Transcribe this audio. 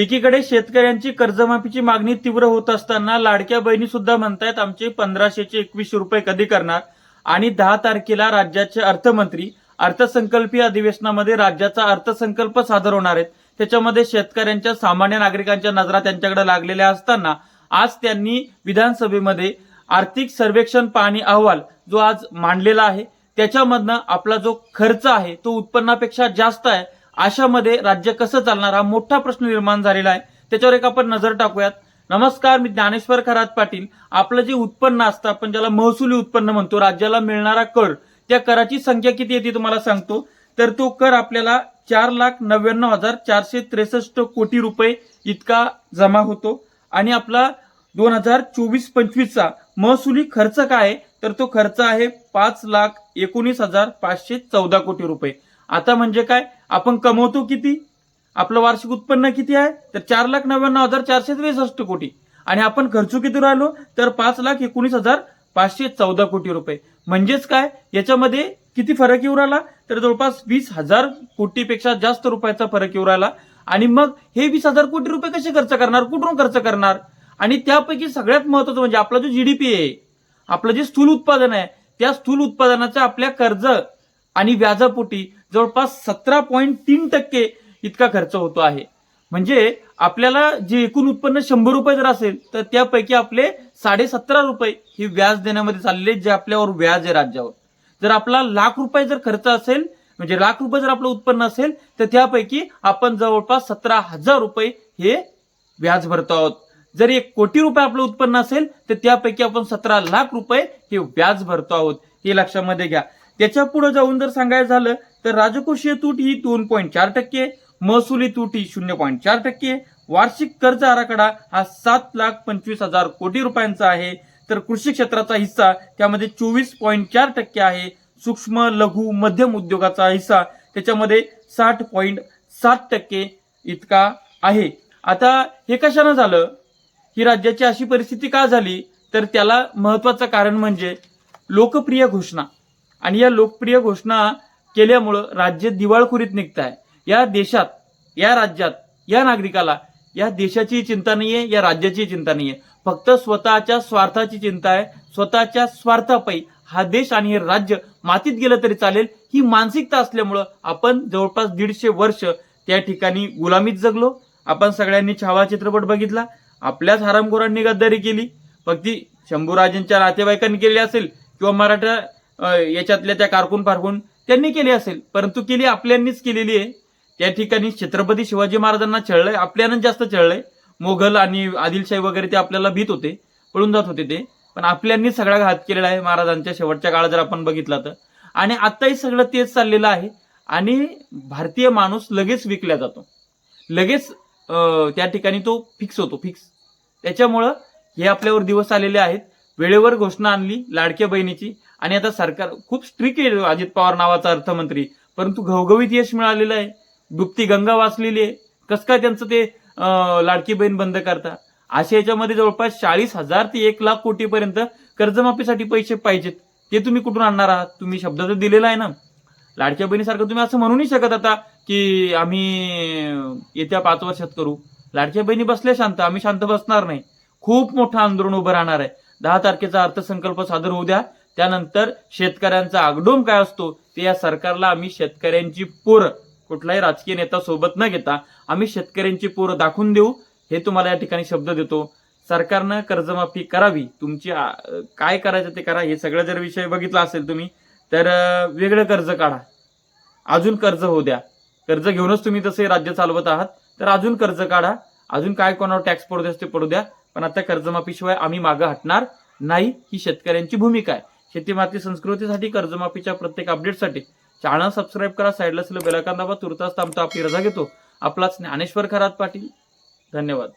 एकीकडे शेतकऱ्यांची कर्जमाफीची मागणी तीव्र होत असताना लाडक्या बहिणी सुद्धा म्हणतायत आमचे पंधराशेचे एकवीसशे रुपये कधी करणार? आणि दहा तारखेला राज्याचे अर्थमंत्री अर्थसंकल्पीय अधिवेशनामध्ये राज्याचा अर्थसंकल्प सादर होणार आहेत. त्याच्यामध्ये शेतकऱ्यांच्या सामान्य नागरिकांच्या नजरा त्यांच्याकडे लागलेल्या असताना आज त्यांनी विधानसभेमध्ये आर्थिक सर्वेक्षण पाहणी अहवाल जो आज मांडलेला आहे त्याच्यामधनं आपला जो खर्च आहे तो उत्पन्नापेक्षा जास्त आहे. अशामध्ये राज्य कसं चालणार हा मोठा प्रश्न निर्माण झालेला आहे. त्याच्यावर एक आपण नजर टाकूयात. नमस्कार मी ज्ञानेश्वर खरात पाटील. आपलं जे उत्पन्न असतं आपण ज्याला महसुली उत्पन्न म्हणतो राज्याला मिळणारा कर त्या कराची संख्या किती येते तुम्हाला सांगतो. तर तो कर आपल्याला चार लाख नव्याण्णव हजार चारशे त्रेसष्ट कोटी रुपये इतका जमा होतो. आणि आपला दोन हजार चोवीस पंचवीसचा महसुली खर्च काय आहे? तर तो खर्च आहे पाच लाख एकोणीस हजार पाचशे चौदा कोटी रुपये. आता म्हणजे काय? आपण कमवतो किती? आपलं वार्षिक उत्पन्न किती आहे? तर चार लाख नव्याण्णव हजार चारशे त्रेसष्ट कोटी. आणि आपण खर्च किती राहिलो? तर पाच लाख एकोणीस हजार पाचशे चौदा कोटी रुपये. म्हणजेच काय? याच्यामध्ये किती फरक येऊ राहिला? तर जवळपास वीस हजार कोटीपेक्षा जास्त रुपयाचा फरक येऊ राहिला. आणि मग हे वीस हजार कोटी रुपये कसे खर्च करणार? कुठून खर्च करणार? आणि त्यापैकी सगळ्यात महत्वाचं म्हणजे आपला जो जीडीपी आहे आपलं जे स्थूल उत्पादन आहे त्या स्थूल उत्पादनाचा आपल्या कर्ज आणि व्याजापोटी जवळपास सतरा पॉईंट तीन टक्के इतका खर्च होतो आहे. म्हणजे आपल्याला जे एकूण उत्पन्न शंभर रुपये जर असेल तर त्यापैकी आपले साडेसतरा रुपये हे व्याज देण्यामध्ये चालले जे आपल्यावर व्याज आहे राज्यावर. जर आपला लाख रुपये जर खर्च असेल म्हणजे लाख रुपये जर आपलं उत्पन्न असेल तर त्यापैकी आपण जवळपास सतरा हजार रुपये हे व्याज भरतो आहोत. जर एक कोटी रुपये आपलं उत्पन्न असेल तर त्यापैकी आपण सतरा लाख रुपये हे व्याज भरतो आहोत. हे लक्षामध्ये घ्या. त्याच्या पुढे जाऊन जर सांगायचं झालं तर राजकोषीय तूट ही दोन पॉईंट चार टक्के महसुली तूट ही शून्य पॉईंट चार टक्के वार्षिक कर्ज आराखडा हा सात लाख पंचवीस हजार कोटी रुपयांचा आहे. तर कृषी क्षेत्राचा हिस्सा त्यामध्ये चोवीस पॉईंट चार टक्के आहे. सूक्ष्म लघु मध्यम उद्योगाचा हिस्सा त्याच्यामध्ये साठ पॉईंट सात टक्के इतका आहे. आता हे कशानं झालं? ही राज्याची अशी परिस्थिती का झाली? तर त्याला महत्वाचं कारण म्हणजे लोकप्रिय घोषणा. आणि या लोकप्रिय घोषणा केल्यामुळं राज्य दिवाळखोरीत निघत आहे या देशात या राज्यात या नागरिकाला या देशाची चिंता नाही आहे या राज्याची चिंता नाही आहे फक्त स्वतःच्या स्वार्थाची चिंता आहे. स्वतःच्या स्वार्थापायी हा देश आणि हे राज्य मातीत गेलं तरी चालेल. ही मानसिकता असल्यामुळं आपण जवळपास दीडशे वर्ष त्या ठिकाणी गुलामीत जगलो. आपण सगळ्यांनी छावा चित्रपट बघितला. आपल्याच हरामखोरांनी गद्दारी केली. फक्त ती शंभूराजेंच्या नातेवाईकांनी केली असेल किंवा मराठा याच्यातल्या त्या कारकून फारकून त्यांनी केली असेल. परंतु केली आपल्यांनीच केलेली आहे. त्या ठिकाणी छत्रपती शिवाजी महाराजांना छळलंय आपल्यानं जास्त छळलंय. मोघल आणि आदिलशाही वगैरे ते आपल्याला भीत होते पळून जात होते ते. पण आपल्यांनी सगळा घात केलेला आहे महाराजांच्या शेवटच्या काळात जर आपण बघितला तर. आणि आत्ताही सगळं तेच चाललेलं आहे. आणि भारतीय माणूस लगेच विकला जातो. लगेच त्या ठिकाणी तो फिक्स होतो फिक्स त्याच्यामुळं हे आपल्यावर दिवस आलेले आहेत. वेळेवर घोषणा आणली लाडक्या बहिणीची. आणि आता सरकार खूप स्ट्रिक्ट आहे अजित पवार नावाचा अर्थमंत्री. परंतु घवघवीत यश मिळालेलं आहे. दुपती गंगा वाचलेली आहे. कसं काय त्यांचं ते लाडकी बहीण बंद करता? अशा याच्यामध्ये जवळपास चाळीस हजार ते एक लाख कोटीपर्यंत कर्जमाफीसाठी पैसे पाहिजेत. ते तुम्ही कुठून आणणार आहात? तुम्ही शब्द तर दिलेला आहे ना. लाडक्या बहिणीसारखं तुम्ही असं म्हणू नाही शकत आता की आम्ही येत्या पाच वर्षात करू. लाडक्या बहिणी बसल्या शांत आम्ही शांत बसणार नाही. खूप मोठं आंदोलन उभं राहणार आहे. दहा तारखेचा अर्थसंकल्प सादर होऊ द्या. त्यानंतर शेतकऱ्यांचा आगडोम काय असतो ते या सरकारला आम्ही शेतकऱ्यांची पोरं कुठलाही राजकीय नेता सोबत न घेता आम्ही शेतकऱ्यांची पोरं दाखवून देऊ हे तुम्हाला या ठिकाणी शब्द देतो. सरकारनं कर्जमाफी करावी तुमची काय करायचं ते करा हे सगळं जर विषय बघितला असेल तुम्ही तर वेगळं कर्ज काढा. अजून कर्ज होऊ द्या. कर्ज घेऊनच तुम्ही तसे राज्य चालवत आहात तर अजून कर्ज काढा. अजून काय कोणावर टॅक्स पडू द्या ते पडू द्या पण आता कर्जमाफीशिवाय आम्ही मागं हटणार नाही ही शेतकऱ्यांची भूमिका आहे. शेती माती संस्कृतीसाठी कर्जमाफीच्या प्रत्येक अपडेटसाठी चॅनल सबस्क्राईब करा साईडला असलेलं बेलाकांदाबा तुर्तास थांबतो आपली रजा घेतो. आपलाच ज्ञानेश्वर खरात पाटील. धन्यवाद.